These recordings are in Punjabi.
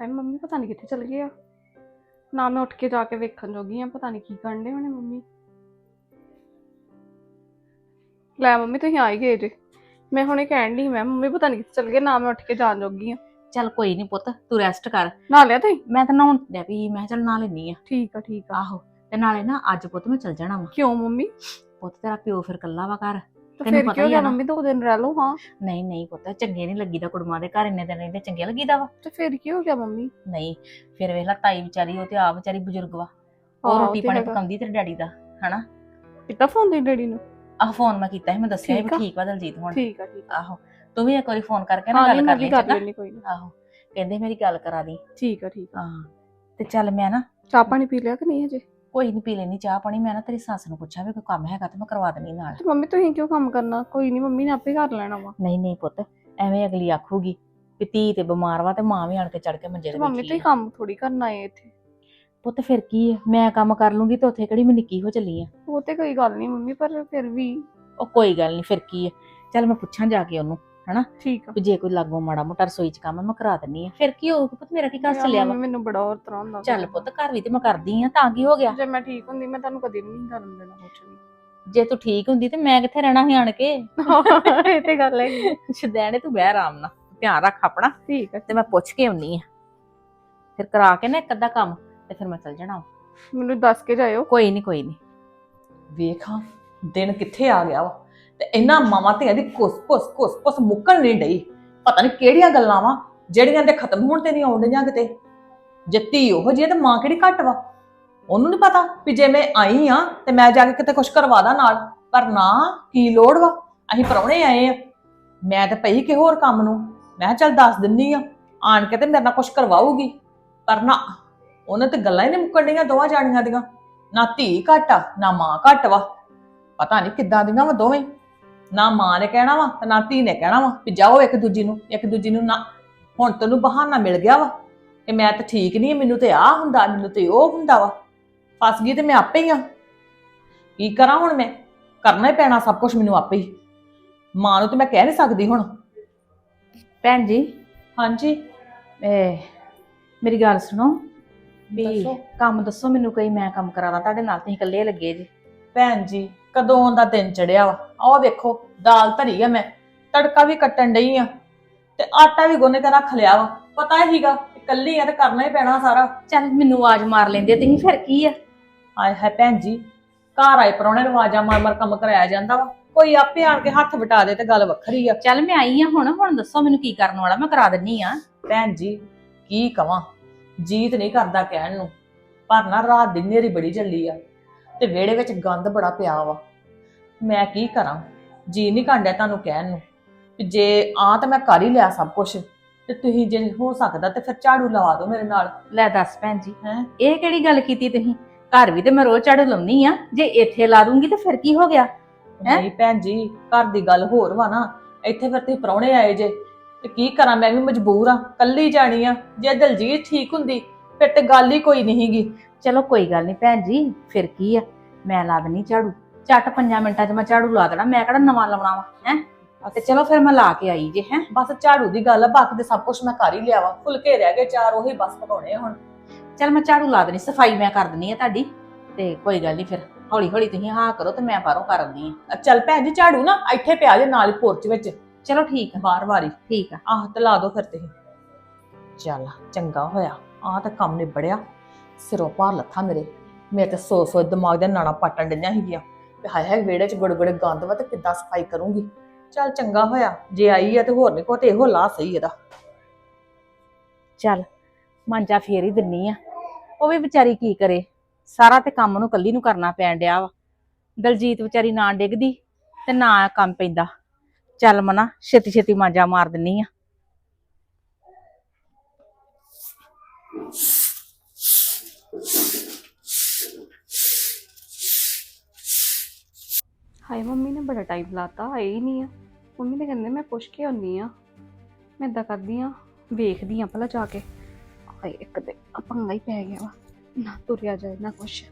ਹਾਏ ਮੰਮੀ ਪਤਾ ਨਹੀਂ ਕਿੱਥੇ ਚਲ ਗਏ ਆ। ਨਾ ਮੈਂ ਉੱਠ ਕੇ ਜਾ ਕੇ ਵੇਖਣ ਜੋਗੀ ਆ ਪਤਾ ਨਹੀਂ ਕੀ ਕਰਨ ਦੇ ਹੋਣੇ ਮੰਮੀ। ਲੈ ਮੰਮੀ ਤੁਸੀਂ ਆ ਹੀ ਗਏ ਜੇ। ਮੈਂ ਹੁਣੇ ਕਹਿਣ ਦੀ ਮੈਂ ਮੰਮੀ ਪਤਾ ਨਹੀਂ ਕਿੱਥੇ ਚਲ ਗਏ ਨਾ ਮੈਂ ਉੱਠ ਕੇ ਜਾਣ ਜੋਗੀ ਆ। ਚੱਲ ਕੋਈ ਨਹੀਂ ਪੁੱਤ ਤੂੰ ਰੈਸਟ ਕਰ। ਨਾ ਲਿਆ ਤੁਸੀਂ? ਮੈਂ ਤਾਂ ਨਹਾਉਣ ਡੈ ਪਈ ਮੈਂ ਚੱਲ ਨਾ ਲੈਣੀ ਆ। ਠੀਕ ਆ ਠੀਕ ਆ। ਆਹੋ ਤੇ ਨਾਲੇ ਨਾ ਅੱਜ ਪੁੱਤ ਮੈਂ ਚੱਲ ਜਾਣਾ ਵਾ। ਕਿਉਂ ਮੰਮੀ? ਪੁੱਤ ਤੇਰਾ ਪਿਓ ਫਿਰ ਕੱਲਾ ਵਾ ਘਰ। ਫਿਰ ਕਿਉਂ ਨਾ। ਮੰਮੀ ਦੋ ਦਿਨ ਰਹਿ ਲਓ ਹਾਂ। ਨਹੀਂ ਨਹੀਂ ਪੁੱਤ ਚੰਗੇ ਨਹੀਂ ਲੱਗੀਦਾ ਕੁੜਮਾਂ ਦੇ ਘਰ ਇੰਨੇ ਦਿਨ ਰਹਿੰਦੇ ਚੰਗੇ ਲੱਗੀਦਾ ਵਾ। ਤੇ ਫਿਰ ਕੀ ਹੋ ਗਿਆ ਮੰਮੀ? ਨਹੀਂ ਫਿਰ ਵੇਖ ਲੈ ਤਾਈ ਵਿਚਾਰੀ ਉਹ ਤੇ ਆ ਵਿਚਾਰੀ ਬਜ਼ੁਰਗ ਵਾ। ਉਹ ਰੋਟੀ ਪਾਣੀ। ਪਕਾਉਂਦੀ ਤੇਰੇ ਡੈਡੀ ਦਾ ਹਨਾ? ਕਿੱਦਾਂ ਫੋਨ ਦੇ ਡੈਡੀ ਨੂੰ? ਆਹ ਫੋਨ ਮੈਂ ਕੀਤਾ ਸੀ ਮੈਂ ਦੱਸਿਆ ਵੀ ਠੀਕ ਵਾ ਦਲਜੀਤ ਹੁਣ। ਠੀਕ ਆ ਠੀਕ ਆਹੋ ਤੂੰ ਵੀ ਇੱਕ ਵਾਰੀ ਫੋਨ ਕਰਕੇ ਨਾ ਗੱਲ ਕਰ ਲਈ ਚੰਗਾ? ਕੋਈ ਨਹੀਂ ਆਹੋ ਕਹਿੰਦੇ ਮੇਰੀ ਗੱਲ ਕਰਾ ਦੀ। ਠੀਕ ਆ ਠੀਕ ਆ। ਹਾਂ ਤੇ ਚੱਲ ਮੈਂ ਨਾ ਚਾਹ ਪਾਣੀ ਪੀ ਲਿਆ ਕਿ ਨਹੀਂ ਹਜੇ? ਕੋਈ ਨਹੀਂ ਪੀ ਲੈਣੀ ਚਾਹ ਪਾਣੀ ਮੈਂ ਨਾ ਤੇਰੀ ਸੱਸ ਨੂੰ ਪੁੱਛਾਂ ਵੀ ਕੋਈ ਕੰਮ ਹੈਗਾ ਤੇ ਮੈਂ ਕਰਵਾ ਦੇਣੀ ਨਾਲ। ਤੇ ਮੰਮੀ ਤੁਸੀਂ ਕਿਉਂ ਕੰਮ ਕਰਨਾ? ਕੋਈ ਨਹੀਂ ਮੰਮੀ ਨੇ ਆਪੇ ਕਰ ਲੈਣਾ ਵਾ। ਨਹੀਂ ਨਹੀਂ ਪੁੱਤ ਐਵੇਂ ਅਗਲੀ ਆਖੂਗੀ ਵੀ ਧੀ ਤੇ ਬਿਮਾਰ ਵਾ ਤੇ ਮਾਂ ਵੀ ਆਣ ਕੇ ਚੜ ਕੇ ਮੰਜੇ ਤੇ ਤੇ ਮੰਮੀ ਬੈਠੀ ਤੁਸੀਂ ਆ। ਕੰਮ ਥੋੜੀ ਕਰਨਾ ਏ ਇੱਥੇ। ਪੁੱਤ ਫਿਰ ਕੀ ਹੈ ਮੈਂ ਕੰਮ ਕਰ ਲੂੰਗੀ ਤੇ ਉੱਥੇ ਕਿਹੜੀ ਮੈਂ ਨਿੱਕੀ ਹੋ ਚੱਲੀ ਆ? ਉਹ ਤੇ ਕੋਈ ਗੱਲ ਨਹੀਂ ਮੰਮੀ ਪਰ ਫਿਰ ਵੀ ਉਹ ਕੋਈ ਗੱਲ ਨਹੀਂ ਫਿਰ ਕੀ ਹੈ ਚੱਲ ਮੈਂ ਪੁੱਛਾਂ ਜਾ ਕੇ ਉਹਨੂੰ। ਠੀਕ ਆ। ਵੀ ਜੇ ਕੋਈ ਲਾਗੋ ਮਾੜਾ ਮੋਟਾ ਰਸੋਈ ਚ ਕੰਮ ਆ, ਮੈਂ ਕਰਾ ਦਿੰਨੀ ਆ। ਫਿਰ ਕੀ ਹੋਊਗਾ ਪੁੱਤ? ਮੇਰਾ ਕੀ ਵਾ? ਮੰਮੀ ਮੈਨੂੰ ਬੜਾ ਹੋਰ ਤਰ੍ਹਾਂ ਹੁੰਦਾ ਚੱਲ ਪੁੱਤ ਘਰ ਵੀ ਤੇ ਮੈਂ ਕਰਦੀ ਆ ਤਾਂ ਕੀ ਹੋ ਗਿਆ? ਜੇ ਮੈਂ ਠੀਕ ਹੁੰਦੀ ਮੈਂ ਤੁਹਾਨੂੰ ਕਦੇ ਵੀ ਨਹੀਂ ਕਰਨ ਦੇਣਾ ਕੁਛ ਜੇ ਤੂੰ ਠੀਕ ਹੁੰਦੀ ਤੇ ਮੈਂ ਕਿੱਥੇ ਰਹਿਣਾ ਸੀ ਆਣ ਕੇ? ਇਹ ਤੇ ਗੱਲ ਹੈ ਸ਼ਦੈਣੇ ਤੂੰ ਬਹਿ ਆਰਾਮ ਨਾਲ ਧਿਆਨ ਰੱਖ ਆਪਣਾ। ਠੀਕ ਆ। ਤੇ ਮੈਂ ਪੁੱਛ ਕੇ ਆਉਣੀ ਆ। ਫਿਰ ਕਰਾ ਕੇ ਨਾ ਇੱਕ ਅੱਧਾ ਕੰਮ ਤੇ ਫਿਰ ਮੈਂ ਚੱਲ ਜਾਣਾ ਵਾ। ਮੈਨੂੰ ਦੱਸ ਕੇ ਜਾਇਓ। ਕੋਈ ਨਹੀਂ ਕੋਈ ਨਹੀਂ ਵੇਖਾਂ ਦਿਨ ਕਿੱਥੇ ਆ ਗਿਆ ਵਾ। ਤੇ ਇਹਨਾਂ ਮਾਵਾਂ ਧੀਆਂ ਦੀ ਕੁਸ ਕੁਸ ਕੁਸ ਕੁਸ ਮੁੱਕਣ ਨਹੀਂ ਡਈ। ਪਤਾ ਨਹੀਂ ਕਿਹੜੀਆਂ ਗੱਲਾਂ ਵਾ, ਜਿਹੜੀਆਂ ਦੇ ਖਤਮ ਹੋਣ ਤੇ ਨਹੀਂ ਆਉਂਦੀਆਂ ਕਿਤੇ। ਜੇ ਧੀ ਉਹ ਜਿਹੀ ਆ ਤੇ ਮਾਂ ਕਿਹੜੀ ਘੱਟ ਵਾ? ਉਹਨੂੰ ਨਹੀਂ ਪਤਾ ਵੀ ਜੇ ਮੈਂ ਆਈ ਆ ਤੇ ਮੈਂ ਜਾ ਕੇ ਕਿਤੇ ਕੁਝ ਕਰਵਾ ਦਾਂ ਨਾਲ। ਪਰ ਨਾ, ਕੀ ਲੋੜ ਵਾ? ਅਸੀਂ ਪਰੌਣੇ ਆਏ ਆ। ਮੈਂ ਤਾਂ ਪਈ ਕਿ ਹੋਰ ਕੰਮ ਨੂੰ। ਮੈਂ ਕਿਹਾ ਚੱਲ ਦੱਸ ਦਿੰਨੀ ਆ, ਆਣ ਕੇ ਤੇ ਮੇਰੇ ਨਾਲ ਕੁਝ ਕਰਵਾਊਗੀ। ਪਰ ਨਾ, ਉਹਨੇ ਤੇ ਗੱਲਾਂ ਹੀ ਨਹੀਂ ਮੁੱਕਣ ਡਈਆਂ ਦੋਵਾਂ ਜਾਣੀਆਂ ਦੀਆਂ। ਨਾ ਧੀ ਘੱਟ ਆ, ਨਾ ਮਾਂ ਘੱਟ ਵਾ। ਪਤਾ ਨਹੀਂ ਕਿੱਦਾਂ ਦੀਆਂ ਵਾ ਦੋਵੇਂ। ਨਾ ਮਾਂ ਨੇ ਕਹਿਣਾ ਵਾ ਤੇ ਨਾ ਧੀ ਨੇ ਕਹਿਣਾ ਵਾ ਵੀ ਜਾਓ ਇੱਕ ਦੂਜੀ ਨੂੰ ਇੱਕ ਦੂਜੀ ਨੂੰ ਨਾ ਹੁਣ ਤੈਨੂੰ ਬਹਾਨਾ ਮਿਲ ਗਿਆ ਵਾ ਕਿ ਮੈਂ ਤਾਂ ਠੀਕ ਨਹੀਂ ਮੈਨੂੰ ਤੇ ਆ ਹੁੰਦਾ ਮੈਨੂੰ ਤੇ ਉਹ ਹੁੰਦਾ ਵਾ। ਫਸ ਗਈ ਤੇ ਮੈਂ ਆਪੇ ਹੀ ਆ। ਕੀ ਕਰਾਂ ਹੁਣ ਮੈਂ? ਕਰਨਾ ਹੀ ਪੈਣਾ ਸਭ ਕੁਝ ਮੈਨੂੰ ਆਪੇ ਹੀ। ਮਾਂ ਨੂੰ ਤੇ ਮੈਂ ਕਹਿ ਨਹੀਂ ਸਕਦੀ ਹੁਣ। ਭੈਣ ਜੀ ਹਾਂਜੀ। ਇਹ ਮੇਰੀ ਗੱਲ ਸੁਣੋ। ਵੀ ਦੱਸੋ। ਕੰਮ ਦੱਸੋ ਮੈਨੂੰ ਕੋਈ ਮੈਂ ਕੰਮ ਕਰਾਦਾ ਤੁਹਾਡੇ ਨਾਲ ਤੁਸੀਂ ਇਕੱਲੇ ਲੱਗੇ ਜੀ। ਭੈਣ ਜੀ ਕਦੋਂ ਦਾ ਦਿਨ ਚੜਿਆ ਵਾ। ਆਹ ਵੇਖੋ ਦਾਲ ਧਰੀ ਆ ਮੈਂ ਤੜਕਾ ਵੀ ਕੱਟਣ ਡਈ ਆ ਤੇ ਆਟਾ ਵੀ ਗੁੰਨ ਕੇ ਰੱਖ ਲਿਆ ਵਾ। ਪਤਾ ਹੀਗਾ ਇਕੱਲੀ ਆ ਤੇ ਕਰਨਾ ਹੀ ਪੈਣਾ ਸਾਰਾ। ਚੱਲ ਮੈਨੂੰ ਆਵਾਜ਼ ਮਾਰ ਲੈਂਦੇ ਤੁਸੀਂ ਫਿਰ ਕੀ ਆ? ਆਏ ਹੈ ਭੈਣ ਜੀ ਘਰ ਆਏ ਪਰੋਣੇ ਨੂੰ ਆਵਾਜ਼ਾਂ ਮਾਰ ਮਾਰ ਕੰਮ ਕਰਾਇਆ ਜਾਂਦਾ ਵਾ। ਕੋਈ ਆਪੇ ਆਣ ਕੇ ਹੱਥ ਵਟਾ ਦੇ ਤੇ ਗੱਲ ਵੱਖਰੀ ਆ। ਚੱਲ ਮੈਂ ਆਈ ਆ ਹੁਣ ਹੁਣ ਦੱਸੋ ਮੈਨੂੰ ਕੀ ਕਰਨ ਵਾਲਾ ਮੈਂ ਕਰਾ ਦਿੰਨੀ ਆ। ਭੈਣ ਜੀ ਕੀ ਕਵਾਂ? ਜੀਤ ਨਹੀਂ ਕਰਦਾ ਕਹਿਣ ਨੂੰ। ਪਰ ਨਾ ਰਾਤ ਦੀ ਨੇਰੀ ਬੜੀ ਚੱਲੀ ਆ। ਤੇ ਵਿਹੜੇ ਵਿੱਚ ਗੰਦ ਬੜਾ ਪਿਆ ਵਾ। ਮੈਂ ਕੀ ਕਰਾਂ? ਜੀ ਨਹੀਂ ਕਾਂਡਿਆ ਤੁਹਾਨੂੰ ਕਹਿਣ ਨੂੰ। ਕਿ ਜੇ ਆ ਤਾਂ ਮੈਂ ਕਰ ਹੀ ਲਿਆ ਸਭ ਕੁਝ ਤੇ ਤੁਸੀਂ ਜੇ ਹੋ ਸਕਦਾ ਤੇ ਫਿਰ ਝਾੜੂ ਲਵਾ ਦਿਓ ਮੇਰੇ ਨਾਲ। ਲੈ ਦੱਸ ਭੈਣ ਜੀ ਹੈਂ? ਇਹ ਕਿਹੜੀ ਗੱਲ ਕੀਤੀ ਤੁਸੀਂ? ਘਰ ਵੀ ਤੇ ਮੈਂ ਰੋਜ਼ ਝਾੜੂ ਲਾਉਣੀ ਆ ਜੇ ਇੱਥੇ ਲਾ ਦੂੰਗੀ ਤੇ ਫਿਰ ਕੀ ਹੋ ਗਿਆ? ਹੈਂ? ਨਹੀਂ ਭੈਣ ਜੀ ਘਰ ਦੀ ਗੱਲ ਹੋਰ ਵਾ ਨਾ ਇੱਥੇ ਫਿਰ ਤੁਸੀਂ ਪ੍ਰਾਹੁਣੇ ਆਏ ਜੇ ਤੇ ਕੀ ਕਰਾਂ ਮੈਂ ਵੀ ਮਜਬੂਰ ਆ ਕੱਲੀ ਜਾਣੀ ਆ ਜੇ ਦਲਜੀਤ ਠੀਕ ਹੁੰਦੀ ਫਿਰ ਤੇ ਗੱਲ ਹੀ ਕੋਈ ਨਹੀਂ ਹੀਗੀ ਚਲੋ ਕੋਈ ਗੱਲ ਨਹੀਂ ਭੈਣ ਜੀ ਫਿਰ ਕੀ ਆ? ਮੈਂ ਲਾ ਦਨੀ ਝਾੜੂ। ਝੱਟ ਪੰਜਾਂ ਮਿੰਟਾਂ 'ਚ ਮੈਂ ਝਾੜੂ ਲਾ ਦੇਣਾ ਮੈਂ ਕਿਹੜਾ ਨਵਾਂ ਲਾਉਣਾ ਵਾ ਹੈ? ਤੇ ਚਲੋ ਫਿਰ ਮੈਂ ਲਾ ਕੇ ਆਈ ਜੇ ਹੈ? ਬਸ ਝਾੜੂ ਦੀ ਗੱਲ ਆ ਬਾਕੀ ਤੇ ਸਭ ਕੁਝ ਮੈਂ ਕਰ ਹੀ ਲਿਆ ਵਾ। ਫੁਲਕੇ ਰਹਿ ਗਏ ਚਾਰ ਉਹੀ ਬਸ ਪਕਾਉਣੇ ਹੁਣ। ਚਲ ਮੈਂ ਝਾੜੂ ਲਾ ਦੇਣੀ ਸਫ਼ਾਈ ਮੈਂ ਕਰ ਦਿੰਨੀ ਆ ਤੁਹਾਡੀ। ਤੇ ਕੋਈ ਗੱਲ ਨਹੀਂ ਫਿਰ ਹੌਲੀ ਹੌਲੀ ਤੁਸੀਂ ਹਾਂ ਕਰੋ ਤੇ ਮੈਂ ਬਾਹਰੋਂ ਕਰ ਦਿੰਨੀ ਆ। ਚੱਲ ਭੈਣ ਜੀ ਝਾੜੂ ਨਾ ਇੱਥੇ ਪਿਆ ਜੇ ਨਾਲ ਹੀ ਪੋਰਚ ਵਿੱਚ। ਚਲੋ ਠੀਕ ਆ। ਬਾਰ ਵਾਰੀ। ਠੀਕ ਆ। ਆਹ ਤੇ ਲਾ ਦੋ ਫਿਰ ਤੁਸੀਂ। ਚੱਲ ਚੰਗਾ ਹੋਇਆ। ਆਹ ਤਾਂ ਕੰਮ ਨਿਬੜਿਆ। ਸਿਰੋਂ ਭਾਰ ਲੱਥਾ ਮੇਰੇ। ਮੈਂ ਤੇ ਸੋ ਸੋ ਦਿਮਾਗ ਦੇ ਨਾਣਾ ਪਾਟਣ ਡਈਆਂ ਸੀਗੀਆਂ। ਤੇ ਹਾਏ ਹਾਏ, ਵਿਹੜੇ 'ਚ ਗੁੜ ਗੰਦ ਵਾ ਤੇ ਕਿੱਦਾਂ ਸਫ਼ਾਈ ਕਰੂੰਗੀ? ਚੱਲ ਚੰਗਾ ਹੋਇਆ, ਜੇ ਆਈ ਆ ਤੇ ਹੋਰ ਨਹੀਂ ਕੋ ਤੇ ਇਹੋ ਲਾ ਸਹੀ ਇਹਦਾ। ਚੱਲ, ਮਾਂਜਾ ਫੇਰ ਹੀ ਦਿੰਨੀ ਆ। ਉਹ ਵੀ ਵਿਚਾਰੀ ਕੀ ਕਰੇ? ਸਾਰਾ ਤੇ ਕੰਮ ਨੂੰ ਕੱਲੀ ਨੂੰ ਕਰਨਾ ਪੈਣ ਡਿਆ ਵਾ। ਦਲਜੀਤ ਵਿਚਾਰੀ ਨਾ ਡਿੱਗਦੀ ਤੇ ਨਾ ਕੰਮ ਪੈਂਦਾ। ਚੱਲ ਮਨਾ ਛੇਤੀ ਛੇਤੀ ਮਾਂਜਾ ਮਾਰ ਦਿੰਨੀ ਆ। ਹਾਏ, ਮੰਮੀ ਨੇ ਬੜਾ ਟਾਈਮ ਲਾਤਾ, ਆਏ ਹੀ ਨਹੀਂ ਆ। ਮੰਮੀ ਨੇ ਕਹਿੰਦੇ, ਮੈਂ ਪੁੱਛ ਕੇ ਆਉਣੀ ਆ ਮੈਂ ਇਦਾਂ ਕਰਦੀ ਆ ਵੇਖਦੀ ਆ ਭਲਾ ਜਾ ਕੇ। ਹਾਏ, ਇੱਕ ਤੇ ਆ ਪੰਗਾ ਹੀ ਪੈ ਗਿਆ ਵਾ। ਨਾ ਤੁਰਿਆ ਜਾਏ, ਨਾ ਕੁਛ।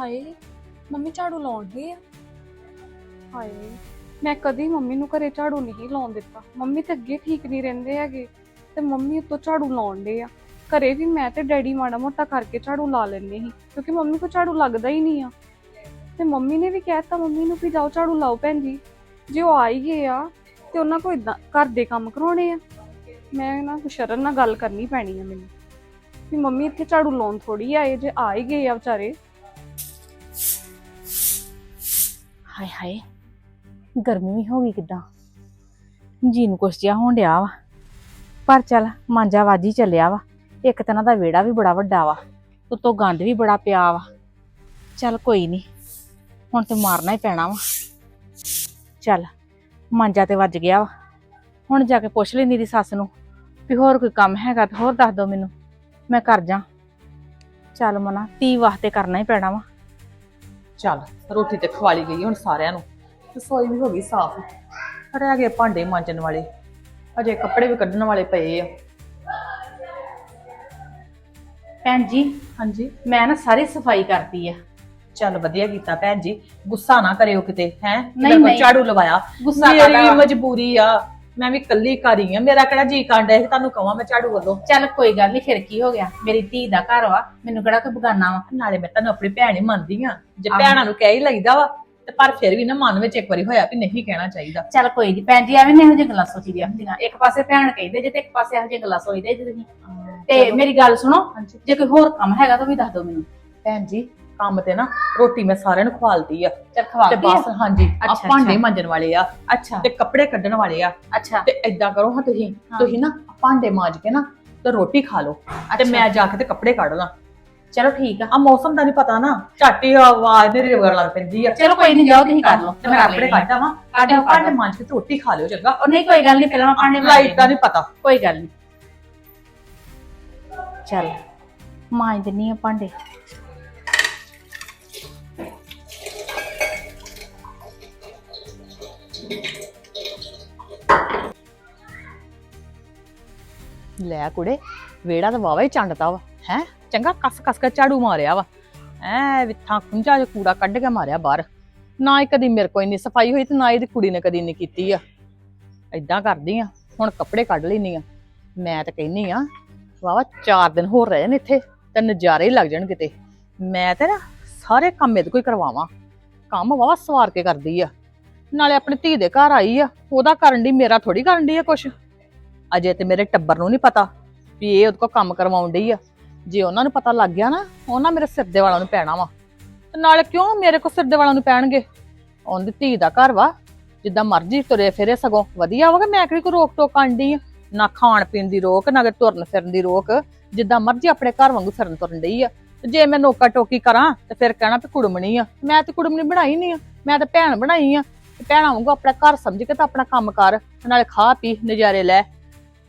ਹਾਏ, ਮੰਮੀ ਝਾੜੂ ਲਾਉਣ ਆ। ਹਾਏ, ਮੈਂ ਕਦੀ ਮੰਮੀ ਨੂੰ ਘਰੇ ਝਾੜੂ ਨਹੀਂ ਲਾਉਣ ਦਿੱਤਾ। ਮੰਮੀ ਤੇ ਅੱਗੇ ਠੀਕ ਨਹੀਂ ਰਹਿੰਦੇ ਹੈਗੇ, ਤੇ ਮੰਮੀ ਉੱਤੋਂ ਝਾੜੂ ਲਾਉਣ ਡੇ ਆ। ਘਰੇ ਵੀ ਮੈਂ ਤੇ ਡੈਡੀ ਮਾੜਾ ਮੋਟਾ ਕਰਕੇ ਝਾੜੂ ਲਾ ਲੈਂਦੇ ਸੀ, ਕਿਉਂਕਿ ਮੰਮੀ ਕੋ ਝਾੜੂ ਲੱਗਦਾ ਹੀ ਨਹੀਂ ਆ। ਤੇ ਮੰਮੀ ਨੇ ਵੀ ਕਹਿਤਾ ਮੰਮੀ ਨੂੰ ਵੀ ਜਾਓ ਝਾੜੂ ਲਾਓ ਭੈਣ ਜੀ। ਜੇ ਉਹ ਆ ਹੀ ਗਏ ਆ, ਤੇ ਉਹਨਾਂ ਕੋ ਇਦਾਂ ਘਰ ਦੇ ਕੰਮ ਕਰਾਉਣੇ ਆ। ਮੈਂ ਨਾ ਸ਼ਰਨ ਨਾਲ ਗੱਲ ਕਰਨੀ ਪੈਣੀ ਆ ਮੈਨੂੰ। ਵੀ ਮੰਮੀ ਇੱਥੇ ਝਾੜੂ ਲਾਉਣ ਥੋੜੀ ਆਏ ਜੇ ਆ ਹੀ ਗਏ ਆ ਵਿਚਾਰੇ ਹਾਏ ਹਾਏ, ਗਰਮੀ ਵੀ ਹੋ ਗਈ ਕਿਦਾਂ? ਜੀ ਨੂੰ ਕੁਛ ਜਿਹਾ ਹੋਣ ਡਿਆ ਵਾ। ਪਰ ਚੱਲ, ਮਾਂਜਾ ਵਾਜੀ ਚੱਲਿਆ ਵਾ। ਇੱਕ ਤਰ੍ਹਾਂ ਦਾ ਵਿਹੜਾ ਵੀ ਬੜਾ ਵੱਡਾ ਵਾ, ਉੱਤੋਂ ਗੰਦ ਵੀ ਬੜਾ ਪਿਆ ਵਾ। ਚੱਲ ਕੋਈ ਨਹੀਂ ਹੁਣ ਤੇ ਮਾਰਨਾ ਹੀ ਪੈਣਾ ਵਾ। ਚੱਲ, ਮਾਂਜਾ ਤੇ ਵੱਜ ਗਿਆ ਵਾ। ਹੁਣ ਜਾ ਕੇ ਪੁੱਛ ਲੈਂਦੀ ਦੀ ਸੱਸ ਨੂੰ ਵੀ ਹੋਰ ਕੋਈ ਕੰਮ ਹੈਗਾ ਤਾਂ ਹੋਰ ਦੱਸ ਦਿਓ ਮੈਨੂੰ। ਮੈਂ ਕਰ ਜਾ। ਚੱਲ ਮਨਾ ਤੀ ਵਾਸਤੇ ਕਰਨਾ ਹੀ ਪੈਣਾ ਵਾ। ਚੱਲ ਰੋਟੀ ਤੇ ਖਵਾ ਲਈ ਗਈ ਹੁਣ ਸਾਰਿਆਂ ਨੂੰ। ਰਸੋਈ ਵੀ ਹੋ ਗਈ ਸਾਫ਼। ਰਹਿ ਗਏ ਭਾਂਡੇ ਮਾਂਜਣ ਵਾਲੇ। ਅਜੇ ਕੱਪੜੇ ਵੀ ਕੱਢਣ ਵਾਲੇ ਪਏ ਆ। ਭੈਣ ਜੀ ਹਾਂਜੀ। ਮੈਂ ਨਾ ਸਾਰੀ ਸਫ਼ਾਈ ਕਰਤੀ ਆ। ਚੱਲ ਵਧੀਆ ਕੀਤਾ ਭੈਣ ਜੀ। ਗੁੱਸਾ ਨਾ ਕਰਿਓ ਕਿਤੇ ਹੈ? ਨਹੀਂ, ਨਹੀਂ। ਝਾੜੂ ਲਵਾਇਆ। ਗੁੱਸਾ ਮੇਰੀ ਕਾਹਦਾ? ਮਜਬੂਰੀ ਆ। ਮੈਂ ਵੀ ਕੱਲੀ ਕਰੀ ਆ। ਮੇਰਾ ਕਿਹੜਾ ਜੀ ਕਾਂਡਾ ਹੈ ਤੁਹਾਨੂੰ ਕਵਾਂ ਮੈਂ ਝਾੜੂ ਵੱਲੋਂ। ਚੱਲ ਕੋਈ ਗੱਲ ਨਹੀਂ ਫਿਰ ਕੀ ਹੋ ਗਿਆ? ਮੇਰੀ ਧੀ ਦਾ ਘਰ ਵਾ ਮੈਨੂੰ ਕਿਹੜਾ ਕੋਈ ਬਗਾਨਾ ਵਾ? ਨਾਲੇ ਮੈਂ ਤੁਹਾਨੂੰ ਆਪਣੀ ਭੈਣ ਹੀ ਮੰਨਦੀ ਆ। ਜੇ। ਭੈਣਾਂ ਨੂੰ ਕਹਿ ਹੀ ਲਈਦਾ ਵਾ ਤੇ ਪਰ ਫਿਰ ਵੀ ਨਾ ਮਨ ਵਿੱਚ ਇੱਕ ਵਾਰੀ ਹੋਇਆ ਵੀ ਨਹੀਂ ਕਹਿਣਾ ਚਾਹੀਦਾ। ਚੱਲ ਕੋਈ ਨਹੀਂ ਭੈਣ ਜੀ ਐਵੇਂ ਨਹੀਂ ਇਹੋ ਜਿਹੀਆਂ ਗੱਲਾਂ ਸੋਚੀਦੀਆਂ ਹੁੰਦੀਆਂ। ਇੱਕ ਪਾਸੇ ਭੈਣ ਕਹਿੰਦੇ ਜੇ ਤੇ ਇੱਕ ਪਾਸੇ ਇਹੋ ਜਿਹੀਆਂ ਗੱਲਾਂ ਸੋਚਦੇ ਜੇ ਤੁਸੀਂ। ਤੇ। ਮੇਰੀ ਗੱਲ ਸੁਣੋ ਜੇ ਕੋਈ ਹੋਰ ਕੰਮ ਹੈਗਾ ਤਾਂ ਵੀ ਦੱਸ ਦਿਓ ਮੈਨੂੰ। ਭੈਣ ਜੀ ਕੰਮ ਤੇ ਨਾ ਰੋਟੀ ਮੈਂ ਸਾਰਿਆਂ ਨੂੰ ਖਵਾਲਦੀ ਆ। ਚੱਲ ਖਵਾ ਤੇ ਬਸ ਹਾਂਜੀ ਆ ਅੱਛਾ, ਭਾਂਡੇ ਅੱਛਾ। ਮਾਂਜਣ ਵਾਲੇ ਆ। ਅੱਛਾ। ਤੇ ਕੱਪੜੇ ਕੱਢਣ ਵਾਲੇ ਆ। ਅੱਛਾ। ਤੇ ਏਦਾਂ ਕਰੋ ਹਾਂ ਤੁਸੀਂ ਹਾਂ। ਤੁਸੀਂ ਨਾ ਭਾਂਡੇ ਮਾਂਜ ਕੇ ਨਾ ਤੇ ਰੋਟੀ ਖਾ ਲਓ। ਤੇ ਅੱਛਾ। ਮੈਂ ਜਾ ਕੇ ਤੇ ਕੱਪੜੇ ਕੱਢ ਲਾਂ। ਚਲੋ ਠੀਕ ਆ। ਆ ਮੌਸਮ ਦਾ ਨਹੀਂ ਪਤਾ ਨਾ ਝਾਟੀ ਆਵਾਜ਼ ਦੇ ਰਿਵਰ ਲੱਗ ਪੈਂਦੀ ਆ। ਚਲੋ ਕੋਈ ਨਹੀਂ ਜਾਓ ਤੁਸੀਂ ਕਰ ਲਓ। ਤੇ ਮੈਂ ਕੱਪੜੇ ਕੱਢ ਆਵਾਂ। ਕੱਢ ਆਓ, ਕੱਢ ਭਾਂਡੇ ਆਓ। ਮਾਂਜ ਕੇ ਤੇ ਰੋਟੀ ਖਾ ਲਿਓ ਚੰਗਾ। ਉਹ ਨਹੀਂ ਕੋਈ ਗੱਲ ਨਹੀਂ ਪਹਿਲਾਂ ਮੈਂ ਭਾਂਡੇ ਲਾਈਟ ਦਾ ਨਹੀਂ ਪਤਾ। ਕੋਈ ਗੱਲ ਨਹੀਂ ਚੱਲ ਮਾਂਜ ਦਿੰਨੀ ਆ ਭਾਂਡੇ। ਲੈ ਕੁੜੇ ਵੇੜਾ ਤਾਂ ਵਾਵਾ ਹੀ ਚੰਡਤਾ ਵਾ, ਹੈ? ਚੰਗਾ ਕੱਸ ਕੱਸ ਕੇ ਝਾੜੂ ਮਾਰਿਆ ਵਾ। ਐ ਵਿਥਾਂ ਖੁੰਝਾ ਜਿਹਾ ਕੂੜਾ ਕੱਢ ਕੇ ਮਾਰਿਆ ਬਾਹਰ। ਨਾ ਹੀ ਕਦੀ ਮੇਰੇ ਕੋਈ ਨਹੀਂ ਸਫ਼ਾਈ ਹੋਈ ਤੇ ਨਾ ਇਹਦੀ ਕੁੜੀ ਨੇ ਕਦੀ ਨਹੀਂ ਕੀਤੀ ਆ। ਏਦਾਂ ਕਰਦੀ ਆ, ਹੁਣ ਕੱਪੜੇ ਕੱਢ ਲੈਨੀ ਆ। ਮੈਂ ਤਾਂ ਕਹਿੰਨੀ ਆ ਵਾਵਾ 4 ਦਿਨ ਹੋਰ ਰਹੇ ਨੇ ਇੱਥੇ, ਤੇ ਨਜ਼ਾਰੇ ਹੀ ਲੱਗ ਜਾਣ ਕਿਤੇ। ਮੈਂ ਤੇ ਨਾ ਸਾਰੇ ਕੰਮ ਇਹਦੇ ਕੋਈ ਕਰਵਾਵਾਂ। ਕੰਮ ਵਾਵਾ ਸਵਾਰ ਕੇ ਕਰਦੀ ਆ। ਨਾਲੇ ਆਪਣੀ ਧੀ ਦੇ ਘਰ ਆਈ ਆ, ਉਹਦਾ ਕਰਨ ਦੀ ਮੇਰਾ ਥੋੜੀ ਕਰਨ ਦੀ ਆ ਕੁਛ। ਅਜੇ ਤੇ ਮੇਰੇ ਟੱਬਰ ਨੂੰ ਨਹੀਂ ਪਤਾ ਵੀ ਇਹ ਉਹਦੇ ਕੋਲ ਕੰਮ ਕਰਵਾਉਣ ਡਈ ਆ। ਜੇ ਉਹਨਾਂ ਨੂੰ ਪਤਾ ਲੱਗ ਗਿਆ ਨਾ, ਉਹਨਾਂ ਮੇਰੇ ਸਿਰ ਦੇ ਵਾਲਾਂ ਨੂੰ ਪੈਣਾ ਵਾ। ਤੇ ਨਾਲੇ ਕਿਉਂ ਮੇਰੇ ਕੋ ਸਿਰ ਦੇ ਵਾਲਾਂ ਨੂੰ ਪੈਣਗੇ? ਉਹਦੀ ਧੀ ਦਾ ਘਰ ਵਾ, ਜਿੱਦਾਂ ਮਰਜ਼ੀ ਤੁਰੇ ਫਿਰੇ ਸਗੋਂ। ਵਧੀਆ ਵਾ ਕਿ ਮੈਂ ਕਿਹੜੀ ਕੋ ਰੋਕ ਟੋਕ ਆਂਡੀ ਆ? ਨਾ ਖਾਣ ਪੀਣ ਦੀ ਰੋਕ, ਨਾ ਕਿ ਤੁਰਨ ਫਿਰਨ ਦੀ ਰੋਕ, ਜਿੱਦਾਂ ਮਰਜ਼ੀ ਆਪਣੇ ਘਰ ਵਾਂਗੂ ਫਿਰਨ ਤੁਰਨ ਡਈ ਆ। ਤੇ ਜੇ ਮੈਂ ਨੋਕਾ ਟੋਕੀ ਕਰਾਂ, ਤੇ ਫਿਰ ਕਹਿਣਾ ਵੀ ਕੁੜਮਣੀ ਆ। ਮੈਂ ਤੇ ਕੁੜਮਣੀ ਬਣਾਈ ਨਹੀਂ ਆ, ਮੈਂ ਤਾਂ ਭੈਣ ਬਣਾਈ ਆ। ਤੇ ਭੈਣਾਂ ਵਾਂਗੂ ਆਪਣਾ ਘਰ ਸਮਝ ਕੇ ਤਾਂ ਆਪਣਾ ਕੰਮ ਕਰ ਨਾਲੇ ਖਾ ਪੀ, ਨਜ਼ਾਰੇ ਲੈ।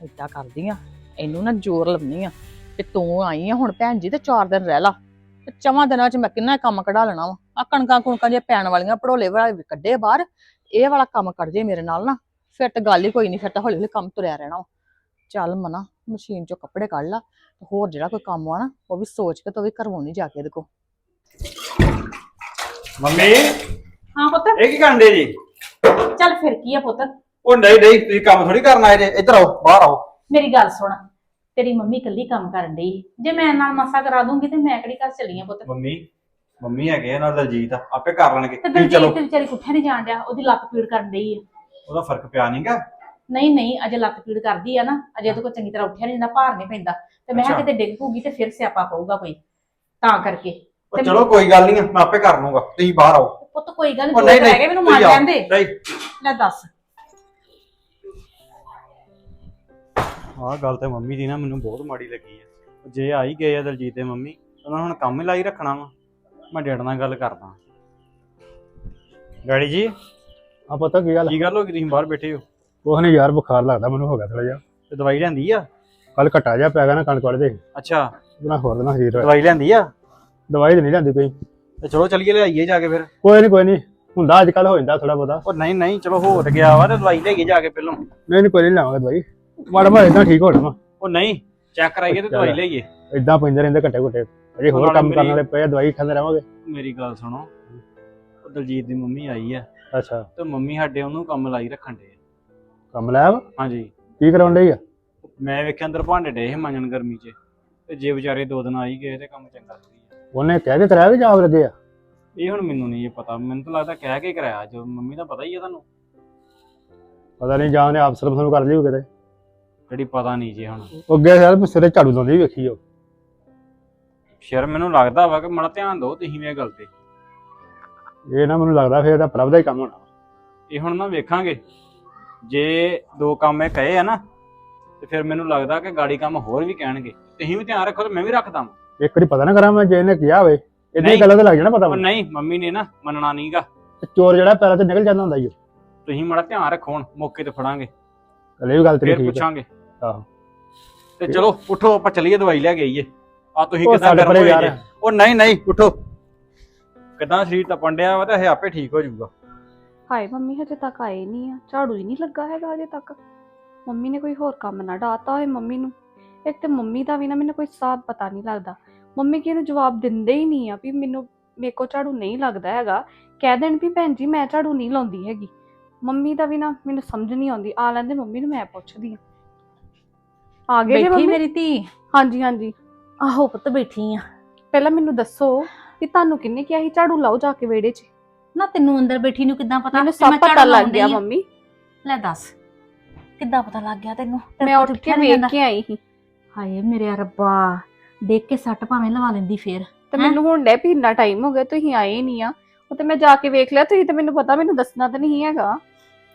ਏਦਾਂ ਕਰਦੀ ਆ ਇਹਨੂੰ ਨਾ ਜ਼ੋਰ ਲਵਨੀ ਆ ਤੇ ਤੂੰ ਆਈ ਆ ਹੁਣ ਭੈਣ ਜੀ ਤੇ 4 ਦਿਨ ਰਹਿ ਲਾ ਤੇ ਚਵਾਂ ਦਿਨਾਂ ਚ ਮੈਂ ਕਿੰਨਾ ਕੰਮ ਕਢਾ ਲੈਣਾ ਵਾ। ਆ ਕਣਕਾਂ ਕੁਣਕਾਂ ਦੀਆਂ ਪੈਣ ਵਾਲੀਆਂ ਭੜੋਲੇ ਵਾਲੇ ਕੱਢੇ ਬਾਹਰ ਇਹ ਵਾਲਾ ਕੰਮ ਕੱਢ ਜੇ ਮੇਰੇ ਨਾਲ ਨਾ ਫਿਰ ਤਾਂ ਗੱਲ ਹੀ ਕੋਈ ਨਹੀਂ ਫਿਰ ਤਾਂ ਹੌਲੀ ਹੌਲੀ ਕੰਮ ਤੁਰਿਆ ਰਹਿਣਾ ਵਾ। ਚੱਲ ਮਨਾ ਮਸ਼ੀਨ ਚੋਂ ਕੱਪੜੇ ਕੱਢ ਲਾ ਤੇ ਹੋਰ ਜਿਹੜਾ ਕੋਈ ਕੰਮ ਆ ਨਾ ਉਹ ਵੀ ਸੋਚ ਕੇ ਤੂੰ ਵੀ ਕਰਵਾਉਣੀ ਜਾ ਕੇ ਇਹਦੇ ਕੋ ਮੰਮੀ? ਹਾਂ ਪੁੱਤ। ਇਹ ਕੀ ਕਰਨ ਦੇ ਜੀ? ਚੱਲ ਫਿਰ ਕੀ ਆ ਪੁੱਤ? ਉਹ ਨਹੀਂ ਨਹੀਂ ਤੁਸੀਂ ਕੰਮ ਥੋੜੀ ਕਰਨਾ ਆਏ ਜੇ ਇੱਧਰ ਆਓ ਬਾਹਰ ਆਓ। ਮੇਰੀ ਗੱਲ ਸੁਣ ਤੇਰੀ ਮੰਮੀ ਇਕੱਲੀ ਕੰਮ ਕਰਨ ਡਈ। ਜੇ ਮੈਂ ਨਾਲ ਮਾਸਾ ਕਰਾ ਦੂੰਗੀ ਤੇ ਮੈਂ ਕਿਹੜੀ ਘਰ ਚੱਲੀ ਆ ਪੁੱਤ? ਮੰਮੀ ਮੰਮੀ ਹੈਗੇ ਆ ਨਾਲ ਦਲਜੀਤ ਆਪੇ ਕਰ ਲੈਣਗੇ। ਤੇ ਤੁਸੀਂ ਚਲੋ। ਦਲਜੀਤ ਤੇ ਵਿਚਾਰੀ ਕੁੱਠੇ ਨਹੀਂ ਜਾਣ ਡਿਆ ਉਹਦੀ ਲੱਤ ਪੀੜ ਕਰਨ ਡਈ ਆ। ਉਹਦਾ ਫ਼ਰਕ ਪਿਆ ਨਹੀਂਗਾ ਨਹੀਂ ਨਹੀਂ ਅਜੇ ਲੱਤ ਪੀੜ ਕਰਦੀ ਆ ਨਾ ਅਜੇ ਉਹਦੇ ਕੋਲ ਚੰਗੀ ਤਰ੍ਹਾਂ ਉੱਠਿਆ ਨਹੀਂ ਜਾਂਦਾ ਭਾਰ ਨਹੀਂ ਪੈਂਦਾ। ਤੇ ਮੈਂ ਕਿਹਾ ਅੱਛਾ। ਕਿਤੇ ਡਿੱਗ ਪਊਗੀ ਤੇ ਫਿਰ ਸਿਆਪਾ ਪਊਗਾ ਕੋਈ ਤਾਂ ਕਰਕੇ। ਉਹ ਚਲੋ ਕੋਈ ਗੱਲ ਨਹੀਂ ਮੈਂ ਆਪੇ ਕਰ ਲੂੰਗਾ ਤੁਸੀਂ ਬਾਹਰ ਆਓ। ਪੁੱਤ ਕੋਈ ਗੱਲ ਉਹ ਨਹੀਂ ਨਹੀਂ ਰਹਿ ਗਏ ਮੈਨੂੰ ਤੁਸੀਂ ਮਾਰ ਆਓ। ਲੈਂਦੇ ਨਹੀਂ। ਲੈ ਦੱਸ। ਆਹ ਗੱਲ ਤੇ ਮੰਮੀ ਦੀ ਨਾ ਮੈਨੂੰ ਬਹੁਤ ਮਾੜੀ ਲੱਗੀ ਹੈ ਜੇ ਆ ਹੀ ਗਏ ਆ ਦਲਜੀਤ ਦੇ ਮੰਮੀ ਉਹਨਾਂ ਨੇ ਹੁਣ ਕੰਮ ਹੀ ਲਾਈ ਰੱਖਣਾ ਵਾ। ਮੈਂ ਡੈਡ ਨਾਲ ਗੱਲ ਕਰਦਾ। ਡੈਡੀ ਜੀ ਆ ਪਤਾ ਕੀ ਗੱਲ? ਕੀ ਗੱਲ ਹੋ ਗਈ? ਤੁਸੀਂ ਬਾਹਰ ਬੈਠੇ ਹੋ। ਕੁਛ ਨਹੀਂ ਯਾਰ ਬੁਖਾਰ ਲੱਗਦਾ ਮੈਨੂੰ ਹੋ ਗਿਆ ਥੋੜਾ ਜਿਹਾ। ਤੇ ਦਵਾਈ ਲੈਂਦੀ ਆ? ਕੱਲ ਘਟਾ ਜਿਹਾ ਪੈ ਗਿਆ ਨਾ ਕਣਕ ਵਾਲੇ ਦੇ। ਅੱਛਾ। ਉਹਦੇ ਨਾਲ ਹੋਰ ਦਿਨਾਂ ਸਰੀਰ ਹੋਇਆ। ਦਵਾਈ ਲੈਂਦੀ ਆ? ਦਵਾਈ ਤੇ ਨਹੀਂ ਲੈਂਦੀ ਕੋਈ। ਤੇ ਚਲੋ ਚੱਲੀਏ ਲਿਆਈਏ ਜਾ ਕੇ ਫਿਰ। ਕੋਈ ਨਹੀਂ ਕੋਈ ਨਹੀਂ ਹੁੰਦਾ ਅੱਜ ਕੱਲ ਹੋ ਜਾਂਦਾ ਥੋੜਾ ਬਹੁਤਾ। ਉਹ ਨਹੀਂ ਨਹੀਂ ਚਲੋ ਹੋ ਤੇ ਗਿਆ ਵਾ ਤੇ ਦਵਾਈ ਲੈ ਕੇ ਜਾ ਕੇ ਪਹਿਲਾਂ। ਨਹੀਂ ਨਹੀਂ ਕੋਈ ਨਹੀਂ ਲਾਵਾਂਗਾ ਦਵਾਈ। ਮਾੜਾ ਮਾੜਾ ਇਦਾਂ ਠੀਕ ਹੋ ਜਾਣਾ ਉਹ ਨਹੀਂ ਚੈੱਕ ਕਰਾਈਏ ਤੇ ਦਵਾਈ ਲਈਏ। ਇਦਾਂ ਪੈਂਦੇ ਰਹਿੰਦੇ ਘੱਟੇ ਘੱਟੇ। ਅਜੇ ਹੋਰ ਕੰਮ ਕਰਨ ਵਾਲੇ ਪਏ ਆ, ਦਵਾਈ ਖਾਂਦੇ ਰਹਾਂਗੇ। ਮੇਰੀ ਗੱਲ ਸੁਣੋ ਉਹ ਦਲਜੀਤ ਦੀ ਮੰਮੀ ਆਈ ਆ। ਅੱਛਾ। ਤੇ ਮੰਮੀ ਸਾਡੇ ਉਹਨੂੰ ਕੰਮ ਲਾਈ ਰੱਖਣ ਦੇ ਕੰਮ ਲੈ ਵਾ ਹਾਂਜੀ। ਕੀ ਕਰਾਉਣ ਡਈ ਆ? ਮੈਂ ਵੇਖਿਆ ਅੰਦਰ ਭਾਂਡੇ ਡੇ ਮਾਂਜਣ ਗਰਮੀ 'ਚ। ਤੇ ਜੇ ਵਿਚਾਰੇ ਦੋ ਦਿਨ ਆਈ ਗਏ ਤੇ ਕੰਮ ਚੰਗਾ ਸੀ ਉਹਨੇ ਕਹਿ ਕੇ ਕਰਾਇਆ ਕਿ ਜਾਬ ਲੱਗੇ ਆ? ਇਹ ਹੁਣ ਮੈਨੂੰ ਨਹੀਂ ਇਹ ਪਤਾ। ਮੈਨੂੰ ਤਾਂ ਲੱਗਦਾ ਕਹਿ ਕੇ ਕਰਾਇਆ। ਜੋ ਮੰਮੀ ਦਾ ਪਤਾ ਹੀ ਆ ਤੁਹਾਨੂੰ। ਪਤਾ ਨਹੀਂ ਜਾਂ ਉਹਨੇ ਅਫਸਰ ਫਸਲ ਕਰ ਲਈ ਹੋ ਕਿਤੇ। ਜਿਹੜੀ ਪਤਾ ਨਹੀਂ ਜੇ ਹੁਣ। ਉਹ ਅੱਗੇ ਯਾਰ ਮੈਂ ਸਿਰੇ ਝਾੜੂ ਲਾਉਂਦੀ ਵੇਖੀ ਉਹ। ਸ਼ਰ ਮੈਨੂੰ ਲੱਗਦਾ ਵਾ ਕਿ ਮਾੜਾ ਧਿਆਨ ਦਿਓ ਤੁਸੀਂ ਵੀ ਇਹ ਗੱਲ ਤੇ। ਇਹ ਨਾ ਮੈਨੂੰ ਲੱਗਦਾ ਫਿਰ ਇਹਦਾ ਪ੍ਰਭ ਦਾ ਹੀ ਕੰਮ ਹੋਣਾ। ਇਹ ਹੁਣ ਨਾ ਵੇਖਾਂਗੇ। ਜੇ ਦੋ ਕੰਮ ਇਹ ਕਹੇ ਆ ਨਾ ਤੇ ਫਿਰ ਮੈਨੂੰ ਲੱਗਦਾ ਕਿ ਗਾੜੀ ਕੰਮ ਹੋਰ ਵੀ ਕਹਿਣਗੇ। ਤੁਸੀਂ ਵੀ ਧਿਆਨ ਰੱਖੋ ਤੇ ਮੈਂ ਵੀ ਰੱਖਦਾ ਵਾਂ। ਇੱਕ ਵਾਰੀ ਪਤਾ ਨਾ ਕਰਾਂ ਮੈਂ ਜੇ ਇਹਨੇ ਕਿਹਾ ਹੋਵੇ ਇਹਦੀ ਨਹੀਂ। ਗੱਲਾਂ ਤਾਂ ਲੱਗ ਜਾਣਾ ਪਤਾ ਪਰ ਮੈਨੂੰ ਨਹੀਂ ਮੰਮੀ ਨੇ ਨਾ ਮੰਨਣਾ ਨਹੀਂਗਾ। ਚੋਰ ਜਿਹੜਾ ਪੈਰਾਂ ਤੇ ਨਿਕਲ ਜਾਂਦਾ ਹੁੰਦਾ ਈ ਉਹ ਤੁਸੀਂ ਮਾੜਾ ਧਿਆਨ ਰੱਖੋ ਹੁਣ ਮੌਕੇ ਤੇ ਫੜਾਂਗੇ। ਇਹ ਵੀ ਗੱਲ ਤੇਰੀ ਫਿਰ ਠੀਕ ਹੈ ਪੁੱਛਾਂਗੇ। ਆਹੋ। ਤੇ ਚਲੋ ਉਠੋ ਆਪਾਂ ਚੱਲੀਏ ਦਵਾਈ ਲੈ ਕੇ ਆਈਏ। ਆ ਤੁਸੀਂ ਉਹ ਕਿਦਾਂ ਸਾਡੇ ਗਰਮ ਪਰੇ ਹੋਏ ਯਾਰ। ਜੇ? ਉਹ ਨਹੀਂ ਨਹੀਂ ਉਠੋ। ਕਿਦਾਂ ਸਰੀਰ ਤਪਣ ਡਿਆ ਵਾ ਤੇ ਇਹ ਆਪੇ ਠੀਕ ਹੋ ਜਾਊਗਾ। ਹਾਏ ਮੰਮੀ ਹਜੇ ਤੱਕ ਆਏ ਨਹੀਂ ਆ। ਝਾੜੂ ਹੀ ਨਹੀਂ ਲੱਗਾ ਹੈਗਾ ਹਜੇ ਤੱਕ। ਮੰਮੀ ਨੇ ਕੋਈ ਹੋਰ ਕੰਮ ਨਾ ਡਾਤਾ ਹੋਏ ਮੰਮੀ ਨੂੰ। ਇੱਕ ਤੇ ਮੰਮੀ ਦਾ ਵੀ ਨਾ ਮੈਨੂੰ ਕੋਈ ਹਿਸਾਬ ਪਤਾ ਨਹੀਂ ਲੱਗਦਾ। ਮੰਮੀ ਕਿਹਨੂੰ ਜਵਾਬ ਦਿੰਦੇ ਹੀ ਨਹੀਂ ਆ ਵੀ ਮੈਨੂੰ ਮੇਰੇ ਕੋ ਝਾੜੂ ਨਹੀਂ ਲੱਗਦਾ ਹੈਗਾ। ਕਹਿ ਦੇਣ ਵੀ ਭੈਣ ਜੀ ਮੈਂ ਝਾੜੂ ਨਹੀਂ ਲਾਉਂਦੀ ਹੈਗੀ। ਮੰਮੀ ਦਾ ਵੀ ਨਾ ਮੈਨੂੰ ਸਮਝ ਨਹੀਂ ਆਉਂਦੀ। ਆ ਲੈਂਦੇ ਮੰਮੀ ਨੂੰ ਮੈਂ ਪੁੱਛਦੀ ਆ ਆ ਗਏ ਜੀ ਬੈਠੀ ਮੰਮੀ? ਮੇਰੀ ਧੀ? ਹਾਂਜੀ ਹਾਂਜੀ। ਆਹੋ ਪੁੱਤ ਬੈਠੀ ਆ। ਪਹਿਲਾਂ ਮੈਨੂੰ ਦੱਸੋ ਕਿ ਤੁਹਾਨੂੰ ਕਿੰਨੇ ਕਿਹਾ ਸੀ ਝਾੜੂ ਲਾਓ ਜਾ ਕੇ ਵਿਹੜੇ 'ਚ? ਨਾ ਤੈਨੂੰ ਅੰਦਰ ਬੈਠੀ ਨੂੰ ਕਿੱਦਾਂ ਪਤਾ? ਮੈਨੂੰ ਸਭ ਪਤਾ ਲੱਗ ਗਿਆ? ਮੰਮੀ। ਲੈ ਦੱਸ ਕਿੱਦਾਂ ਪਤਾ ਲੱਗ ਗਿਆ ਤੈਨੂੰ? ਮੈਂ ਉੱਠ ਕੇ ਵੇਖ। ਕੇ ਆਈ ਸੀ। ਹਾਏ ਮੇਰੇ ਰੱਬਾ ਦੇਖ ਕੇ ਸੱਟ ਭਾਵੇਂ ਲਵਾ ਲੈਂਦੀ ਫੇਰ ਤੇ? ਮੈਨੂੰ ਹੁਣ ਡੇ ਵੀ ਇੰਨਾ ਟਾਈਮ ਹੋ ਗਿਆ ਤੁਸੀਂ ਆਏ ਨਹੀਂ ਆ। ਉਹ ਤੇ ਮੈਂ ਜਾ ਕੇ ਵੇਖ ਲਿਆ ਤੁਸੀਂ ਤੇ ਮੈਨੂੰ ਪਤਾ ਮੈਨੂੰ ਦੱਸਣਾ ਤਾਂ ਨਹੀਂ ਹੈਗਾ।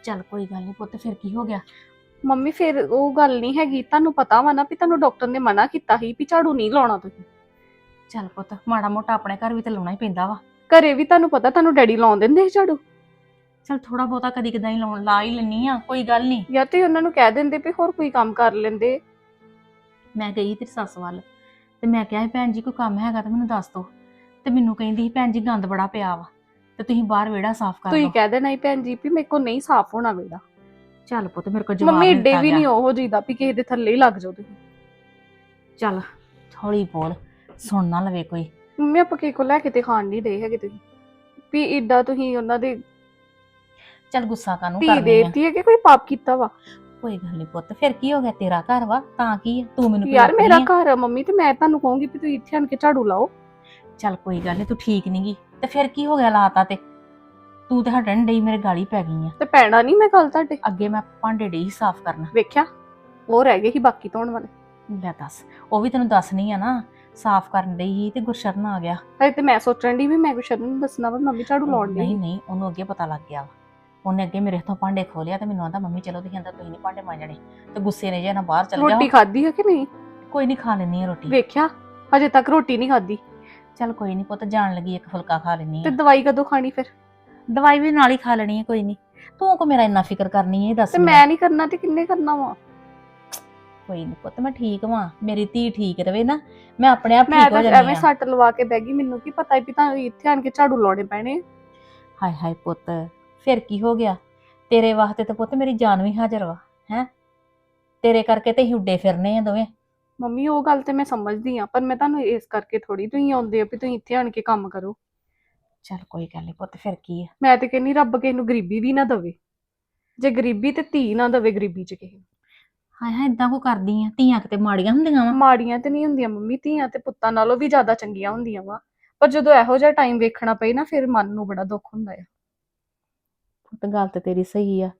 ਚੱਲ ਕੋਈ ਗੱਲ ਨਹੀਂ ਪੁੱਤ ਫਿਰ ਕੀ ਹੋ ਗਿਆ? ਮੰਮੀ ਫਿਰ ਉਹ ਗੱਲ ਨਹੀਂ ਹੈਗੀ। ਤੁਹਾਨੂੰ ਪਤਾ ਵਾ ਨਾ ਵੀ ਤੁਹਾਨੂੰ ਡਾਕਟਰ ਨੇ ਮਨਾ ਕੀਤਾ ਸੀ ਵੀ ਝਾੜੂ ਨਹੀਂ ਲਾਉਣਾ ਤੁਸੀਂ। ਚੱਲ ਪੁੱਤ ਮਾੜਾ ਮੋਟਾ ਆਪਣੇ ਘਰ ਵੀ ਤੇ ਲਾਉਣਾ ਹੀ ਪੈਂਦਾ ਵਾ। ਘਰੇ ਵੀ ਤੁਹਾਨੂੰ ਪਤਾ ਤੁਹਾਨੂੰ ਡੈਡੀ ਲਾਉਣ ਦਿੰਦੇ ਸੀ ਝਾੜੂ। ਚੱਲ ਥੋੜਾ ਬਹੁਤਾ ਕਦੀ ਕਦਾਈ ਹੀ ਲਾਉਣ ਲਾ ਹੀ ਲੈਣੀ ਆ ਕੋਈ ਗੱਲ ਨਹੀਂ। ਜਾਂ ਤੇ ਉਹਨਾਂ ਨੂੰ ਕਹਿ ਦਿੰਦੇ ਵੀ ਹੋਰ ਕੋਈ ਕੰਮ ਕਰ ਲੈਂਦੇ। ਮੈਂ ਗਈ ਤੇਰੀ ਸੱਸ ਵੱਲ ਤੇ ਮੈਂ ਕਿਹਾ ਸੀ, ਭੈਣ ਜੀ ਕੋਈ ਕੰਮ ਹੈਗਾ ਤਾਂ ਮੈਨੂੰ ਦੱਸ ਦੋ। ਤੇ ਮੈਨੂੰ ਕਹਿੰਦੀ ਸੀ, ਭੈਣ ਜੀ ਗੰਦ ਬੜਾ ਪਿਆ ਵਾ ਤੇ ਤੁਸੀਂ ਬਾਹਰ ਵਿਹੜਾ ਸਾਫ਼ ਕਰ ਤੁਸੀਂ ਲਓ। ਕਹਿ ਦੇਣਾ ਸੀ ਭੈਣ ਜੀ ਵੀ ਮੇਰੇ ਕੋ ਨਹੀਂ ਸਾਫ਼ ਹੋਣਾ ਵੇੜਾ ਚੱਲ ਪੁੱਤ ਮੇਰੇ ਕੋਲ ਜਵਾਬ ਮੰਮੀ ਏਡੇ ਵੀ। ਨਹੀਂ ਉਹੋ ਜਿਹੀ ਦਾ ਵੀ ਕਿਸੇ ਦੇ ਥੱਲੇ ਹੀ ਲੱਗ ਜਾਓ ਤੁਸੀਂ। ਚੱਲ ਹੌਲੀ ਬੋਲ ਸੁਣ ਨਾ ਲਵੇ ਕੋਈ। ਮੰਮੀ ਆਪਾਂ ਕਿਸੇ ਕੋ ਲੈ ਕੇ ਤੇ ਖਾਣ ਨਹੀਂ ਦੇ ਹੈਗੇ ਤੁਸੀਂ। ਵੀ ਏਡਾ ਤੁਸੀਂ ਉਹਨਾਂ ਦੇ ਚੱਲ ਗੁੱਸਾ ਕਾਨੂੰ ਧੀ ਕਰਨੀ ਆ? ਦੇਤੀ ਹੈ ਕਿ ਕੋਈ ਪਾਪ ਕੀਤਾ ਵਾ? ਕੋਈ ਗੱਲ ਨਹੀਂ ਪੁੱਤ ਫਿਰ ਕੀ ਹੋ ਗਿਆ ਤੇਰਾ ਘਰ ਵਾ? ਤਾਂ ਕੀ ਆ? ਤੂੰ ਮੈਨੂੰ ਯਾਰ ਮੇਰਾ ਆ। ਘਰ ਆ ਮੰਮੀ ਤੇ ਮੈਂ ਤੁਹਾਨੂੰ ਕਹੂੰਗੀ ਵੀ ਤੁਸੀਂ ਇੱਥੇ ਆਣ ਕੇ ਝਾੜੂ ਲਾਓ। ਚੱਲ ਕੋਈ ਗੱਲ ਨਹੀਂ ਤੂੰ ਠੀਕ ਨੀ ਗੀ ਤੇ ਫਿਰ ਕੀ ਹੋ ਗਿਆ ਲਾਤਾ ਤੇ? ਤੂੰ ਤੇ ਹਟਣ ਡਈ ਮੇਰੇ ਗਾਲੀ ਪੈ ਗਈ ਆ। ਤੇ ਪੈਣਾ ਨਹੀਂ ਮੈਂ ਕੱਲ ਤੁਹਾਡੇ। ਅੱਗੇ ਮੈਂ ਭਾਂਡੇ ਡਈ ਸੀ ਸਾਫ਼ ਕਰਨਾ। ਵੇਖਿਆ? ਉਹ ਰਹਿ ਗਏ ਸੀ ਬਾਕੀ ਧੋਣ ਵਾਲੇ। ਲੈ ਦੱਸ ਉਹ ਵੀ ਤੈਨੂੰ ਦੱਸਣੀ ਆ ਨਾ ਸਾਫ਼ ਕਰਨ ਡਈ ਸੀ ਤੇ ਗੁਰਸ਼ਰਨ ਆ ਗਿਆ। ਹਜੇ ਤੇ ਮੈਂ ਸੋਚਣ ਦੀ ਵੀ ਮੈਂ ਕੁਛ ਨੂੰ ਦੱਸਣਾ ਵਾ ਮੰਮੀ ਝਾੜੂ ਲਾਉਣ ਦੀ ਨਹੀਂ ਨਹੀਂ ਉਹਨੂੰ ਅੱਗੇ ਪਤਾ ਲੱਗ ਗਿਆ ਵਾ। ਉਹਨੇ ਅੱਗੇ ਮੇਰੇ ਹੱਥੋਂ ਭਾਂਡੇ ਖੋਲਿਆ ਤੇ ਮੈਨੂੰ ਆਂਦਾ ਮੰਮੀ ਚਲੋ ਤੁਸੀਂ ਅੰਦਰ ਤੁਸੀਂ ਨਹੀਂ ਭਾਂਡੇ ਮਾਂਜਣੇ। ਤੇ ਗੁੱਸੇ ਨੇ ਜੇ ਨਾ ਬਾਹਰ ਚਲ ਰੋਟੀ ਖਾਧੀ ਹੈ ਕਿ ਨਹੀਂ? ਕੋਈ ਨਹੀਂ ਖਾ ਲੈਣੀ ਆ ਰੋਟੀ। ਵੇਖਿਆ? ਹਜੇ ਤੱਕ ਰੋਟੀ ਨਹੀਂ ਖਾਧੀ। ਚੱਲ ਕੋਈ ਨਹੀਂ ਪੁੱਤ ਜਾਣ ਲੱਗੀ ਇੱਕ ਫੁਲਕਾ ਖਾ ਲੈਣੀ ਤੇ ਆ ਦਵਾਈ ਕਦੋਂ ਖਾਣੀ ਫਿਰ? ਦਵਾਈ ਵੀ ਨਾਲ ਹੀ ਖਾ ਲੈਣੀ ਹੈ ਕੋਈ ਨਹੀਂ। ਤੂੰ ਕੋ ਮੇਰਾ ਇੰਨਾ ਫਿਕਰ ਕਰਨੀ ਹੈ ਦੱਸ ਤੇ। ਮੈਂ ਨਹੀਂ ਕਰਨਾ ਤੇ ਕਿੰਨੇ ਕਰਨਾ ਵਾ? ਕੋਈ ਨਹੀਂ ਪੁੱਤ ਮੈਂ ਠੀਕ ਵਾਂ। ਮੇਰੀ ਧੀ ਠੀਕ ਰਵੇ ਨਾ ਮੈਂ ਆਪਣੇ ਆਪ ਮੈਂ ਠੀਕ ਹੋ ਤਾਂ ਐਵੇਂ ਆ ਸੱਟ ਲਵਾ ਕੇ ਬਹਿ ਗਈ ਮੈਨੂੰ ਕੀ ਪਤਾ ਵੀ ਤਾਂ ਇੱਥੇ ਆਣ ਕੇ ਝਾੜੂ ਲਾਉਣੇ ਪੈਣੇ ਹਾਏ ਹਾਏ ਪੁੱਤ ਫਿਰ ਕੀ ਹੋ ਗਿਆ? ਤੇਰੇ ਵਾਸਤੇ ਤਾਂ ਪੁੱਤ ਮੇਰੀ ਜਾਨ ਵੀ ਹਾਜ਼ਰ ਵਾ ਹੈ? ਤੇਰੇ ਕਰਕੇ ਤੇ ਹੁੱਡੇ ਫਿਰਨੇ ਆ ਦੋਵੇਂ। ਮੰਮੀ ਉਹ ਗੱਲ ਤੇ ਮੈਂ ਸਮਝਦੀ ਆ ਪਰ ਮੈਂ ਤੁਹਾਨੂੰ ਇਸ ਕਰਕੇ ਥੋੜੀ ਤੁਸੀਂ ਆਉਂਦੇ ਹੋ ਵੀ ਤੁਸੀਂ ਇੱਥੇ ਆਣ ਕੇ ਕੰਮ ਕਰੋ। ਚੱਲ ਕੋਈ ਗੱਲ ਨਹੀਂ ਪੁੱਤ ਫਿਰ ਕੀ ਆ? ਮੈਂ ਤੇ ਕਹਿੰਨੀ ਰੱਬ ਕਿਸੇ ਨੂੰ ਗਰੀਬੀ ਵੀ ਨਾ ਦਵੇ। ਜੇ ਗਰੀਬੀ ਤੇ ਧੀ ਨਾ ਦਵੇ ਗਰੀਬੀ ਚ ਕਿਸੇ ਨੂੰ। ਹਾਏ ਹਾਏ ਇਦਾਂ ਕੋ ਕਰਦੀ ਆ? ਧੀਆਂ ਕਿਤੇ ਮਾੜੀਆਂ ਹੁੰਦੀਆਂ ਵਾ? ਮਾੜੀਆਂ ਤੇ ਨਹੀਂ ਹੁੰਦੀਆਂ ਮੰਮੀ ਧੀਆਂ ਤੇ ਪੁੱਤਾਂ ਨਾਲੋਂ ਵੀ ਜ਼ਿਆਦਾ ਚੰਗੀਆਂ ਹੁੰਦੀਆਂ ਵਾ। ਪਰ ਜਦੋਂ ਇਹੋ ਜਿਹਾ ਟਾਈਮ ਵੇਖਣਾ ਪਏ ਨਾ ਫਿਰ ਮਨ ਨੂੰ ਬੜਾ ਦੁੱਖ ਹੁੰਦਾ ਆ। ਪੁੱਤ ਗੱਲ ਤੇ ਤੇਰੀ ਸਹੀ ਆ।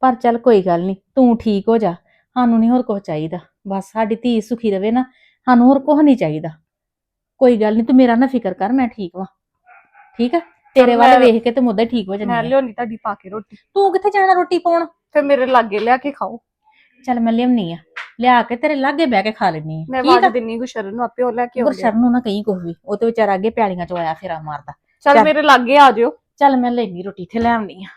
ਪਰ ਚੱਲ ਕੋਈ ਗੱਲ ਨਹੀਂ ਤੂੰ ਠੀਕ ਹੋ ਜਾ। ਸਾਨੂੰ ਨਹੀਂ ਹੋਰ ਕੁਝ ਚਾਹੀਦਾ। ਬਸ ਸਾਡੀ ਧੀ ਸੁਖੀ ਰਵੇ ਨਾ ਸਾਨੂੰ ਹੋਰ ਕੁਝ ਨਹੀਂ ਚਾਹੀਦਾ। ਕੋਈ ਗੱਲ ਨਹੀਂ ਤੂੰ ਮੇਰਾ ਨਾ ਫਿਕਰ ਕਰ ਮੈਂ ਠੀਕ ਵਾਂ। ਠੀਕ ਆ? ਤੇਰੇ ਵੱਲ ਮੈਂ- ਵੇਖ ਕੇ ਤੇ ਮੁੱਦਾ ਠੀਕ ਹੋ ਮੈਂ ਜਾਂਦੀ ਆ। ਲਿਆਉਣੀ ਤੁਹਾਡੀ ਪਾ ਕੇ ਰੋਟੀ। ਤੂੰ ਕਿੱਥੇ ਜਾਣਾ ਰੋਟੀ ਪਾਉਣ? ਫਿਰ ਮੇਰੇ ਲਾਗੇ ਲਿਆ ਕੇ ਖਾਓ। ਚੱਲ ਮੈਂ ਲਿਆਉਣੀ ਆ। ਲਿਆ ਕੇ ਤੇਰੇ ਲਾਗੇ ਬਹਿ ਕੇ ਖਾ ਲੈਣੀ ਆ। ਮੈਂ ਠੀਕ ਆ? ਆਵਾਜ਼ ਦਿੰਨੀ ਗੁਸ਼ਰਨ ਨੂੰ ਆਪੇ ਉਹ ਲੈ ਕੇ ਆਉਂਦੇ ਗੁਰਸ਼ਰਨ ਨੂੰ ਨਾ ਕਹੀਂ ਵੀ। ਉਹ ਤੇ ਵਿਚਾਰਾ ਅੱਗੇ ਪਿਆਲੀਆਂ ਚ ਆਇਆ ਫੇਰਾ ਮਾਰਦਾ। ਚੱਲ ਚੱਲ। ਮੇਰੇ ਲਾਗੇ ਆ ਜਿਓ। ਚੱਲ ਮੈਂ ਲੈਣੀ ਰੋਟੀ ਇੱਥੇ ਲੈ ਆਉਣੀ ਆ।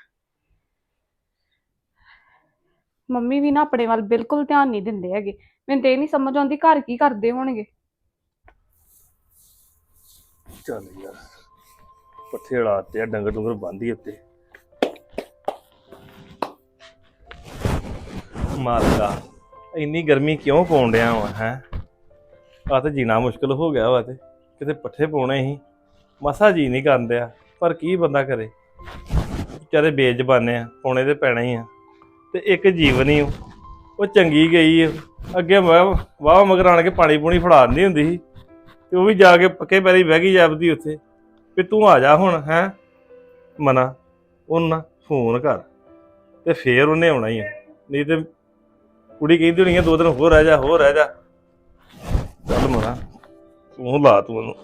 ਮੰਮੀ ਵੀ ਨਾ ਆਪਣੇ ਵੱਲ ਬਿਲਕੁਲ ਧਿਆਨ ਨਹੀਂ ਦਿੰਦੇ ਹੈਗੇ। ਮੈਨੂੰ ਤੇ ਇਹ ਨਹੀਂ ਸਮਝ ਆਉਂਦੀ ਘਰ ਕੀ ਕਰਦੇ ਹੋਣਗੇ। ਚੱਲ ਯਾਰ। ਪੱਠੇ ਲਾਤੇ ਆ, ਡੰਗਰ ਡੰਗਰ ਬੰਦੀ ਉੱਤੇ। ਮਾਲਕਾ, ਇੰਨੀ ਗਰਮੀ ਕਿਉਂ ਪਾਉਣ ਡਿਆ ਵਾ, ਹੈ? ਆ ਤੇ ਜੀਣਾ ਮੁਸ਼ਕਲ ਹੋ ਗਿਆ ਵਾ ਤੇ, ਕਿਤੇ ਪੱਠੇ ਪਾਉਣੇ ਸੀ। ਮਸਾ ਜੀ ਨਹੀਂ ਕਰਨ ਡਿਆ, ਪਰ ਕੀ ਬੰਦਾ ਕਰੇ? ਵਿਚਾਰੇ ਬੇਜ਼ਬਾਨੇ ਆ ਪਾਉਣੇ ਤੇ ਪੈਣੇ ਹੀ ਆ। ਤੇ ਇੱਕ ਜੀਵਨ ਹੀ ਉਹ ਚੰਗੀ ਗਈ ਆ। ਅੱਗੇ ਵਾਹ ਮਗਰ ਆਣ ਕੇ ਪਾਣੀ ਪੂਣੀ ਫੜਾ ਦਿੰਦੀ ਹੁੰਦੀ ਸੀ। ਤੇ ਉਹ ਵੀ ਜਾ ਕੇ ਪੱਕੇ ਪੈਰੀ ਬਹਿ ਗਈ ਜਾਪਦੀ ਉੱਥੇ। ਵੀ ਤੂੰ ਆ ਜਾ ਹੁਣ, ਹੈ? ਮਨਾ, ਉਹਨਾਂ ਫੋਨ ਕਰ ਤੇ ਫੇਰ ਉਹਨੇ ਆਉਣਾ ਹੀ ਆ। ਨਹੀਂ ਤੇ ਕੁੜੀ ਕਹਿੰਦੀ ਹੋਣੀ ਆ, ਦੋ ਦਿਨ ਹੋਰ ਰਹਿ ਜਾ, ਹੋਰ ਰਹਿ ਜਾ। ਚੱਲ ਮਨਾ, ਤੂੰ ਲਾ ਤੂੰ ਉਹਨੂੰ।